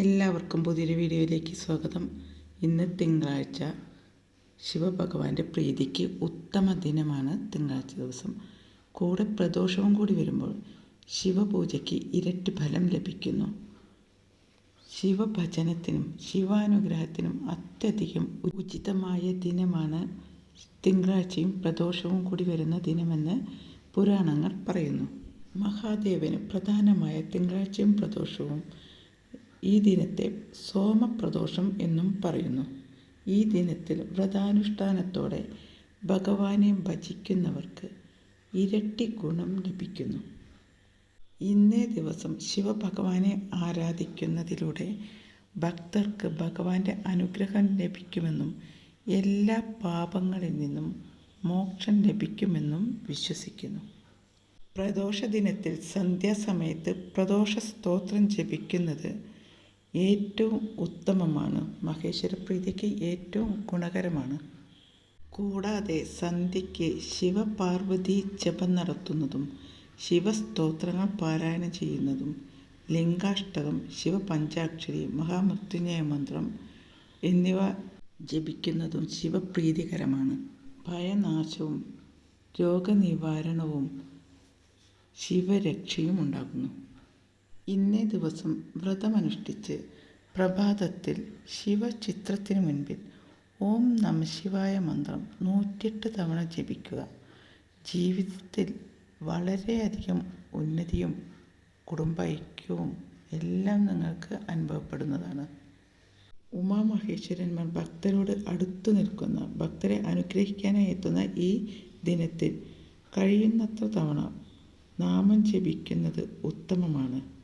എല്ലാവർക്കും പുതിയൊരു വീഡിയോയിലേക്ക് സ്വാഗതം. ഇന്ന് തിങ്കളാഴ്ച ശിവഭഗവാന്റെ പ്രീതിക്ക് ഉത്തമ ദിനമാണ് തിങ്കളാഴ്ച ദിവസം. കൂടെ പ്രദോഷവും കൂടി വരുമ്പോൾ ശിവപൂജയ്ക്ക് ഇരട്ടി ഫലം ലഭിക്കുന്നു. ശിവഭജനത്തിനും ശിവാനുഗ്രഹത്തിനും അത്യധികം ഉചിതമായ ദിനമാണ് തിങ്കളാഴ്ചയും പ്രദോഷവും കൂടി വരുന്ന ദിനമെന്ന് പുരാണങ്ങൾ പറയുന്നു. മഹാദേവന് പ്രധാനമായ തിങ്കളാഴ്ചയും പ്രദോഷവും ഈ ദിനത്തെ സോമപ്രദോഷം എന്നും പറയുന്നു. ഈ ദിനത്തിൽ വ്രതാനുഷ്ഠാനത്തോടെ ഭഗവാനെ ഭജിക്കുന്നവർക്ക് ഇരട്ടി ഗുണം ലഭിക്കുന്നു. ഇന്നേ ദിവസം ശിവഭഗവാനെ ആരാധിക്കുന്നതിലൂടെ ഭക്തർക്ക് ഭഗവാന്റെ അനുഗ്രഹം ലഭിക്കുമെന്നും എല്ലാ പാപങ്ങളിൽ നിന്നും മോക്ഷം ലഭിക്കുമെന്നും വിശ്വസിക്കുന്നു. പ്രദോഷ ദിനത്തിൽ സന്ധ്യാസമയത്ത് പ്രദോഷ സ്തോത്രം ജപിക്കുന്നത് ഏറ്റവും ഉത്തമമാണ്. മഹേശ്വരപ്രീതിക്ക് ഏറ്റവും ഗുണകരമാണ്. കൂടാതെ സന്ധ്യയ്ക്ക് ശിവപാർവതി ജപം നടത്തുന്നതും ശിവസ്തോത്രങ്ങൾ പാരായണം ചെയ്യുന്നതും ലിംഗാഷ്ടകം ശിവപഞ്ചാക്ഷരി മഹാമൃത്യുഞ്ജയ മന്ത്രം എന്നിവ ജപിക്കുന്നതും ശിവപ്രീതികരമാണ്. ഭയനാശവും രോഗനിവാരണവും ശിവരക്ഷയും ഉണ്ടാകുന്നു. ദിവസം വ്രതമനുഷ്ഠിച്ച് പ്രഭാതത്തിൽ ശിവചിത്രത്തിനു മുൻപിൽ ഓം നമശിവായ മന്ത്രം നൂറ്റെട്ട് തവണ ജപിക്കുക. ജീവിതത്തിൽ വളരെയധികം ഉന്നതിയും കുടുംബൈക്യവും എല്ലാം നിങ്ങൾക്ക് അനുഭവപ്പെടുന്നതാണ്. ഉമാമഹേശ്വരന്മാർ ഭക്തരോട് അടുത്തു നിൽക്കുന്ന ഭക്തരെ അനുഗ്രഹിക്കാനായി എത്തുന്ന ഈ ദിനത്തിൽ കഴിയുന്നത്ര തവണ നാമം ജപിക്കുന്നത് ഉത്തമമാണ്.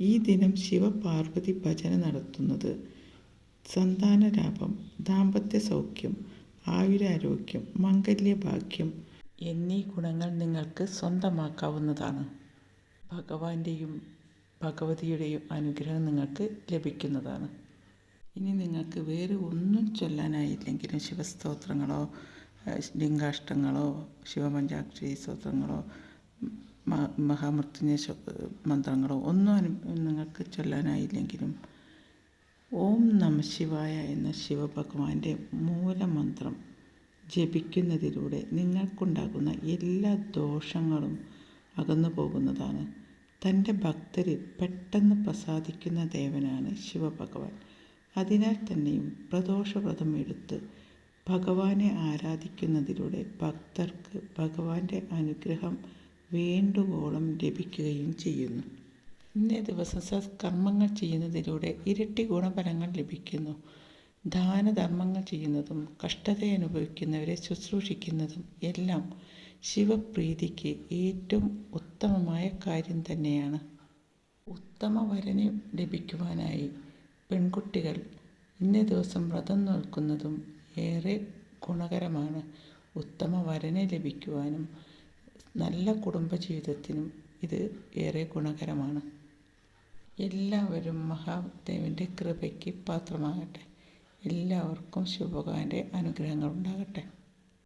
ഈ ദിനം ശിവപാർവതി ഭജന നടത്തുന്നത്. സന്താനലാഭം ദാമ്പത്യ സൗഖ്യം ആയുരാരോഗ്യം മംഗല്യഭാഗ്യം എന്നീ ഗുണങ്ങൾ നിങ്ങൾക്ക് സ്വന്തമാക്കാവുന്നതാണ്. ഭഗവാന്റെയും ഭഗവതിയുടെയും അനുഗ്രഹം നിങ്ങൾക്ക് ലഭിക്കുന്നതാണ്. ഇനി നിങ്ങൾക്ക് വേറെ ഒന്നും ചൊല്ലാനായില്ലെങ്കിലും ശിവസ്തോത്രങ്ങളോ ലിംഗാഷ്ടങ്ങളോ ശിവപഞ്ചാക്ഷരി സ്തോത്രങ്ങളോ മഹാമൃത്യുഞ്ജയ മന്ത്രങ്ങളോ ഒന്നും നിങ്ങൾക്ക് ചൊല്ലാനായില്ലെങ്കിലും ഓം നമ ശിവായ എന്ന ശിവഭഗവാന്റെ മൂലമന്ത്രം ജപിക്കുന്നതിലൂടെ നിങ്ങൾക്കുണ്ടാകുന്ന എല്ലാ ദോഷങ്ങളും അകന്നു പോകുന്നതാണ്. തന്റെ ഭക്തരിൽ പെട്ടെന്ന് പ്രസാദിക്കുന്ന ദേവനാണ് ശിവഭഗവാൻ. അതിനാൽ തന്നെയും പ്രദോഷവ്രതം എടുത്ത് ഭഗവാനെ ആരാധിക്കുന്നതിലൂടെ ഭക്തർക്ക് ഭഗവാന്റെ അനുഗ്രഹം വേണ്ടുവോളം ലഭിക്കുകയും ചെയ്യുന്നു. ഇന്നേ ദിവസം സത്കർമ്മങ്ങൾ ചെയ്യുന്നതിലൂടെ ഇരട്ടി ഗുണഫലങ്ങൾ ലഭിക്കുന്നു. ദാനധർമ്മങ്ങൾ ചെയ്യുന്നതും കഷ്ടത അനുഭവിക്കുന്നവരെ ശുശ്രൂഷിക്കുന്നതും എല്ലാം ശിവപ്രീതിക്ക് ഏറ്റവും ഉത്തമമായ കാര്യം തന്നെയാണ്. ഉത്തമ വരനെ ലഭിക്കുവാനായി പെൺകുട്ടികൾ ഇന്നേ ദിവസം വ്രതം നോക്കുന്നതും ഏറെ ഗുണകരമാണ്. ഉത്തമ വരനെ ലഭിക്കുവാനും നല്ല കുടുംബജീവിതത്തിനും ഇത് ഏറെ ഗുണകരമാണ്. എല്ലാവരും മഹാദേവന്റെ കൃപയ്ക്ക് പാത്രമാകട്ടെ. എല്ലാവർക്കും ശിവഭഗവാന്റെ അനുഗ്രഹങ്ങൾ ഉണ്ടാകട്ടെ